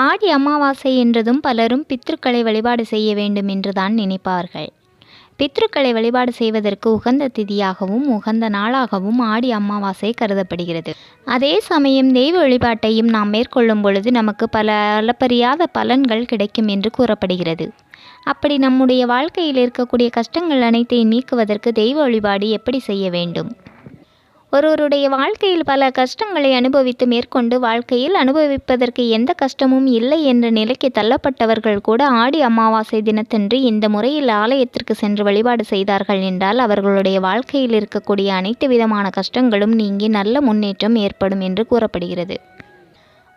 ஆடி அமாவாசை என்றதும் பலரும் பித்ருக்களை வழிபாடு செய்ய வேண்டும் என்றுதான் நினைப்பார்கள். பித்ருக்களை வழிபாடு செய்வதற்கு உகந்த திதியாகவும் உகந்த நாளாகவும் ஆடி அமாவாசை கருதப்படுகிறது. அதே சமயம் தெய்வ வழிபாட்டையும் நாம் மேற்கொள்ளும் பொழுது நமக்கு பல அளப்பறியாத பலன்கள் கிடைக்கும் என்று கூறப்படுகிறது. அப்படி நம்முடைய வாழ்க்கையில் இருக்கக்கூடிய கஷ்டங்கள் அனைத்தையும் நீக்குவதற்கு தெய்வ வழிபாடு எப்படி செய்ய வேண்டும்? ஒருவருடைய வாழ்க்கையில் பல கஷ்டங்களை அனுபவித்து மேற்கொண்டு வாழ்க்கையில் அனுபவிப்பதற்கு எந்த கஷ்டமும் இல்லை என்ற நிலைக்கு தள்ளப்பட்டவர்கள் கூட ஆடி அமாவாசை தினத்தன்று இந்த முறையில் ஆலயத்திற்கு சென்று வழிபாடு செய்தார்கள் என்றால் அவர்களுடைய வாழ்க்கையில் இருக்கக்கூடிய அனைத்து விதமான கஷ்டங்களும் நீங்கி நல்ல முன்னேற்றம் ஏற்படும் என்று கூறப்படுகிறது.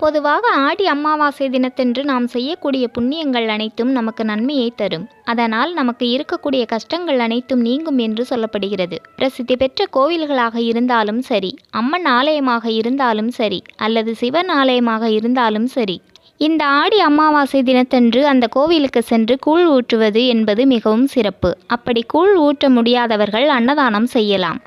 பொதுவாக ஆடி அமாவாசை தினத்தன்று நாம் செய்யக்கூடிய புண்ணியங்கள் அனைத்தும் நமக்கு நன்மையை தரும். அதனால் நமக்கு இருக்கக்கூடிய கஷ்டங்கள் அனைத்தும் நீங்கும் என்று சொல்லப்படுகிறது. பிரசித்தி பெற்ற கோவில்களாக இருந்தாலும் சரி அம்மன் ஆலயமாக இருந்தாலும் சரி அல்லது சிவன் ஆலயமாக இருந்தாலும் சரி இந்த ஆடி அமாவாசை தினத்தன்று அந்த கோவிலுக்கு சென்று கூழ் ஊற்றுவது என்பது மிகவும் சிறப்பு. அப்படி கூழ் ஊற்ற முடியாதவர்கள் அன்னதானம் செய்யலாம்.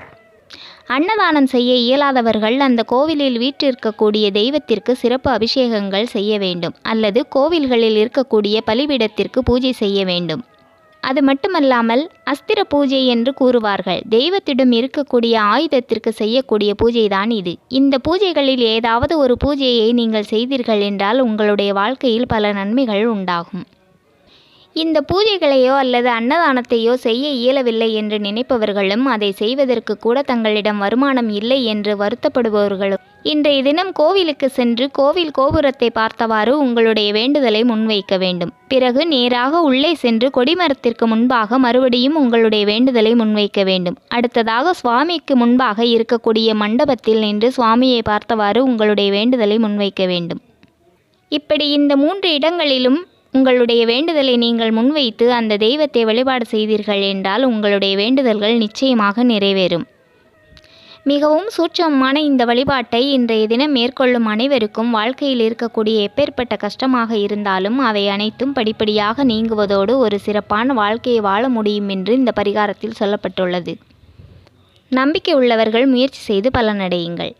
அன்னதானம் செய்ய இயலாதவர்கள் அந்த கோவிலில் வீற்றிருக்கக்கூடிய தெய்வத்திற்கு சிறப்பு அபிஷேகங்கள் செய்ய வேண்டும் அல்லது கோவில்களில் இருக்கக்கூடிய பலிபீடத்திற்கு பூஜை செய்ய வேண்டும். அது மட்டுமல்லாமல் அஸ்திர பூஜை என்று கூறுவார்கள். தெய்வத்திடம் இருக்கக்கூடிய ஆயுதத்திற்கு செய்யக்கூடிய பூஜைதான் இது. இந்த பூஜைகளில் ஏதாவது ஒரு பூஜையை நீங்கள் செய்தீர்கள் என்றால் உங்களுடைய வாழ்க்கையில் பல நன்மைகள் உண்டாகும். இந்த பூஜைகளையோ அல்லது அன்னதானத்தையோ செய்ய இயலவில்லை என்று நினைப்பவர்களும் அதை செய்வதற்கு கூட தங்களிடம் வருமானம் இல்லை என்று வருத்தப்படுபவர்களும். இன்றைய தினம் கோவிலுக்கு சென்று கோவில் கோபுரத்தை பார்த்தவாறு உங்களுடைய வேண்டுதலை முன்வைக்க வேண்டும். பிறகு நேராக உள்ளே சென்று கொடிமரத்திற்கு முன்பாக மறுபடியும் உங்களுடைய வேண்டுதலை முன்வைக்க வேண்டும். அடுத்ததாக சுவாமிக்கு முன்பாக இருக்கக்கூடிய மண்டபத்தில் நின்று சுவாமியை பார்த்தவாறு உங்களுடைய வேண்டுதலை முன்வைக்க வேண்டும். இப்படி இந்த மூன்று இடங்களிலும் உங்களுடைய வேண்டுதலை நீங்கள் முன்வைத்து அந்த தெய்வத்தை வழிபாடு செய்தீர்கள் என்றால் உங்களுடைய வேண்டுதல்கள் நிச்சயமாக நிறைவேறும். மிகவும் சூட்சமமான இந்த வழிபாட்டை இன்றைய தினம் மேற்கொள்ளும் அனைவருக்கும் வாழ்க்கையில் இருக்கக்கூடிய எப்பேற்பட்ட கஷ்டமாக இருந்தாலும் அவை அனைத்தும் படிப்படியாக நீங்குவதோடு ஒரு சிறப்பான வாழ்க்கையை வாழ முடியும் என்று இந்த பரிகாரத்தில் சொல்லப்பட்டுள்ளது. நம்பிக்கை உள்ளவர்கள் முயற்சி செய்து பலனடையுங்கள்.